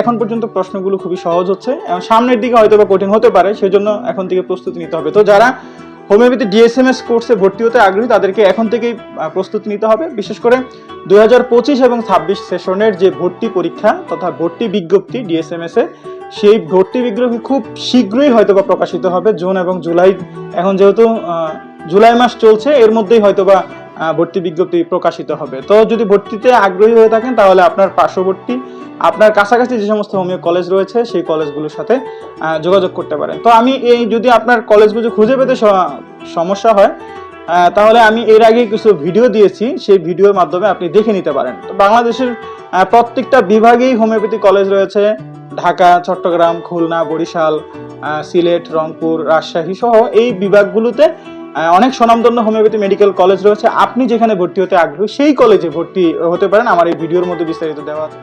এখন পর্যন্ত প্রশ্নগুলো খুবই সহজ হচ্ছে। সামনের দিকে হয়তো বা কঠিন হতে পারে, সেজন্য এখন থেকে প্রস্তুতি নিতে হবে। তো যারা হোমিওপ্যাথি ডিএসএমএস কোর্সে ভর্তি হতে আগ্রহী, তাদেরকে এখন থেকেই প্রস্তুতি নিতে হবে। বিশেষ করে দুই হাজার পঁচিশ এবং ছাব্বিশ সেশনের যে ভর্তি পরীক্ষা তথা ভর্তি বিজ্ঞপ্তি ডিএসএমএস এ সেই ভর্তি বিজ্ঞপ্তি খুব শীঘ্রই হয়তো বা প্রকাশিত হবে, জুন এবং জুলাই। এখন যেহেতু জুলাই মাস চলছে, এর মধ্যেই হয়তোবা ভর্তি বিজ্ঞপ্তি প্রকাশিত হবে। তো যদি ভর্তিতে আগ্রহী হয়ে থাকেন, তাহলে আপনার পার্শ্ববর্তী, আপনার কাছাকাছি যে সমস্ত হোমিও কলেজ রয়েছে, সেই কলেজগুলোর সাথে যোগাযোগ করতে পারেন। তো আমি এই যদি আপনার কলেজগুলো খুঁজে পেতে সমস্যা হয় তাহলে আমি এর আগে কিছু ভিডিও দিয়েছি। সেই ভিডিওর মাধ্যমে আপনি দেখে নিতে পারেন। তো বাংলাদেশের প্রত্যেকটা বিভাগেই হোমিওপ্যাথি কলেজ রয়েছে। ঢাকা, চট্টগ্রাম, খুলনা, বরিশাল সিলেট, রংপুর, রাজশাহী সহ এই বিভাগগুলোতে অনেক স্বনামধন্য হোমিওপ্যাথি মেডিকেল কলেজ রয়েছে। আপনি যেখানে ভর্তি হতে আগ্রহী, সেই কলেজে ভর্তি হতে পারেন। আমার এই ভিডিওর মধ্যে বিস্তারিত দেওয়া আছে